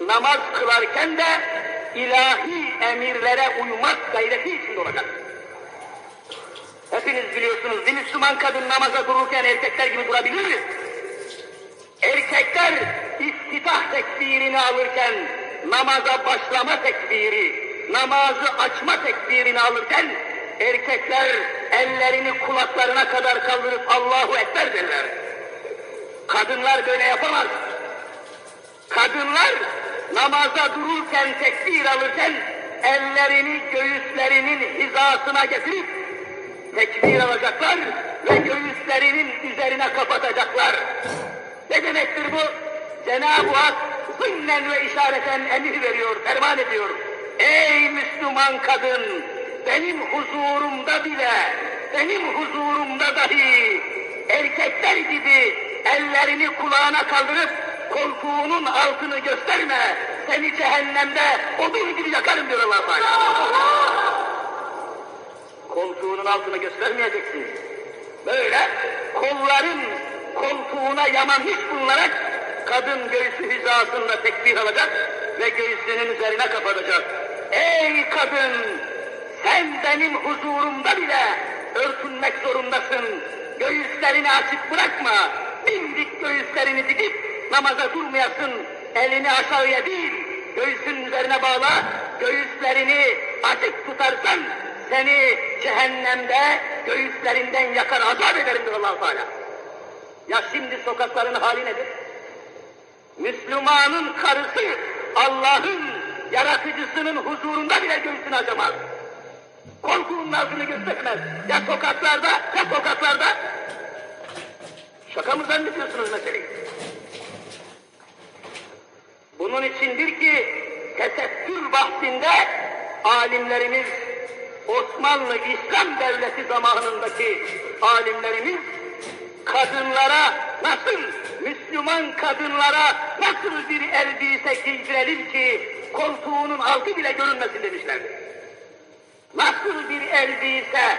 namaz kılarken de ilahi emirlere uymak gayreti içinde olacak. Hepiniz biliyorsunuz bir Müslüman kadın namaza dururken erkekler gibi durabilir mi? Erkekler iftitah tekbirini alırken namaza başlama tekbiri, namazı açma tekbirini alırken erkekler ellerini kulaklarına kadar kaldırıp Allahu Ekber derler. Kadınlar böyle yapamaz. Kadınlar namaza dururken tekbir alırken ellerini göğüslerinin hizasına getirip tekbir alacaklar ve göğüslerinin üzerine kapatacaklar. Ne demektir bu? Cenab-ı Hak zımnen ve işareten emir veriyor, ferman ediyor. Ey Müslüman kadın! Benim huzurumda bile, benim huzurumda dahi erkekler gibi ellerini kulağına kaldırıp koltuğunun altını gösterme. Seni cehennemde odun gibi yakarım diyor allah Teala. Koltuğunun altını göstermeyeceksin. Böyle kolların koltuğuna yamanmış bulunarak kadın göğsü hizasında tekbir alacak ve göğsünün üzerine kapatacak. Ey kadın! Sen benim huzurumda bile örtünmek zorundasın. Göğüslerini açık bırakma. Dimdik göğüslerini dikip namaza durmayasın. Elini aşağıya değil, göğsünün üzerine bağla. Göğüslerini açık tutarsan seni cehennemde göğüslerinden yakar azap ederim diyor allah Teala. Ya şimdi sokakların hali nedir? Müslümanın karısı Allah'ın yaratıcısının huzurunda bile göğsünü açamaz. Korkunun altını göstermez. Ya sokaklarda, ya sokaklarda. Şaka mı zannediyorsunuz meseleyi? Bunun içindir ki tesettür bahsinde alimlerimiz Osmanlı İslam Devleti zamanındaki alimlerimiz kadınlara nasıl, Müslüman kadınlara nasıl bir elbise giydirelim ki koltuğunun altı bile görünmesin demişlerdi. Nasıl bir elbise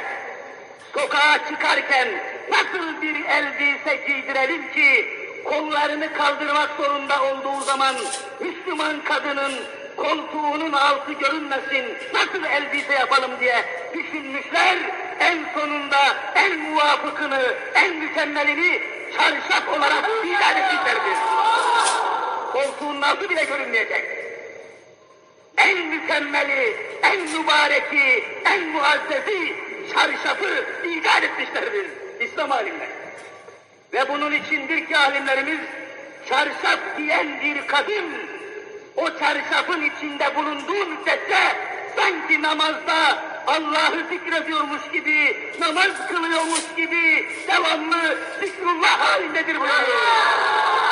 sokağa çıkarken nasıl bir elbise giydirelim ki kollarını kaldırmak zorunda olduğu zaman Müslüman kadının koltuğunun altı görünmesin, nasıl elbise yapalım diye düşünmüşler. En sonunda en muvafıkını, en mükemmelini çarşaf olarak icat etmişlerdir. Koltuğun altı bile görünmeyecek. En mükemmeli, en mübareki, en muazzezi çarşafı icat etmişlerdir İslam alimleri. Ve bunun içindir ki alimlerimiz çarşaf giyen bir kadın o çarşafın içinde bulunduğu müddetçe sanki namazda Allah'ı zikrediyormuş gibi, namaz kılıyormuş gibi devamlı zikrullah halindedir bu.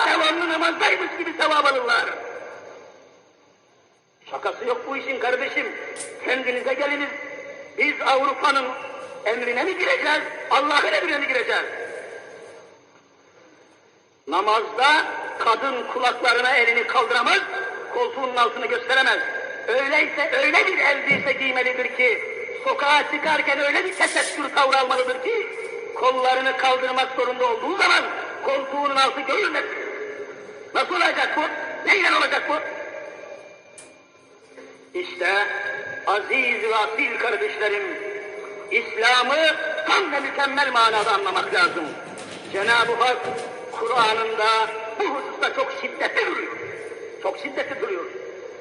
Devamlı namazdaymış gibi sevap alırlar. Şakası yok bu işin kardeşim. Kendinize geliniz. Biz Avrupa'nın emrine mi gireceğiz? Allah'ın emrine mi gireceğiz? Namazda kadın kulaklarına elini kaldıramaz, koltuğunun altını gösteremez. Öyleyse öyle bir elbise giymelidir ki, sokağa çıkarken öyle bir tesettür tavrı almalıdır ki, kollarını kaldırmak zorunda olduğu zaman koltuğunun altı görülmez. Nasıl olacak bu? Neyle olacak bu? İşte aziz ve asil kardeşlerim, İslam'ı tam ve mükemmel manada anlamak lazım. Cenab-ı Hak Kur'an'ında bu hususta çok şiddetli duruyor. Çok şiddetli duruyor.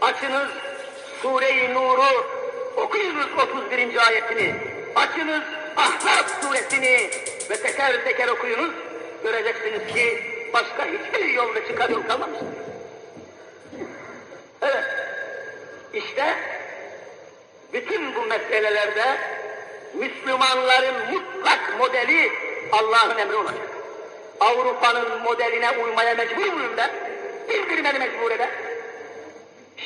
Açınız Sure-i Nur'u okuyunuz 31. ayetini. Açınız Ahzab suresini ve teker teker okuyunuz. Göreceksiniz ki başka hiçbir yolda çıkar yol kalmamıştır. Evet. İşte bütün bu meselelerde Müslümanların mutlak modeli Allah'ın emri olacak. Avrupa'nın modeline uymaya mecbur muyum ben? Bildirmeni mecbur eder.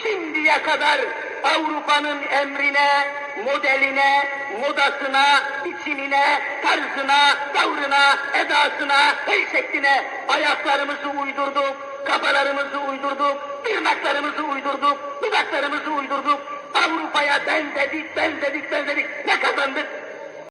Şimdiye kadar Avrupa'nın emrine, modeline, modasına, biçimine, tarzına, tavrına, edasına, her şekline ayaklarımızı uydurduk, kafalarımızı uydurduk, tırnaklarımızı uydurduk, dudaklarımızı uydurduk. Avrupa'ya benzedik, benzedik, benzedik. Ne kazandık?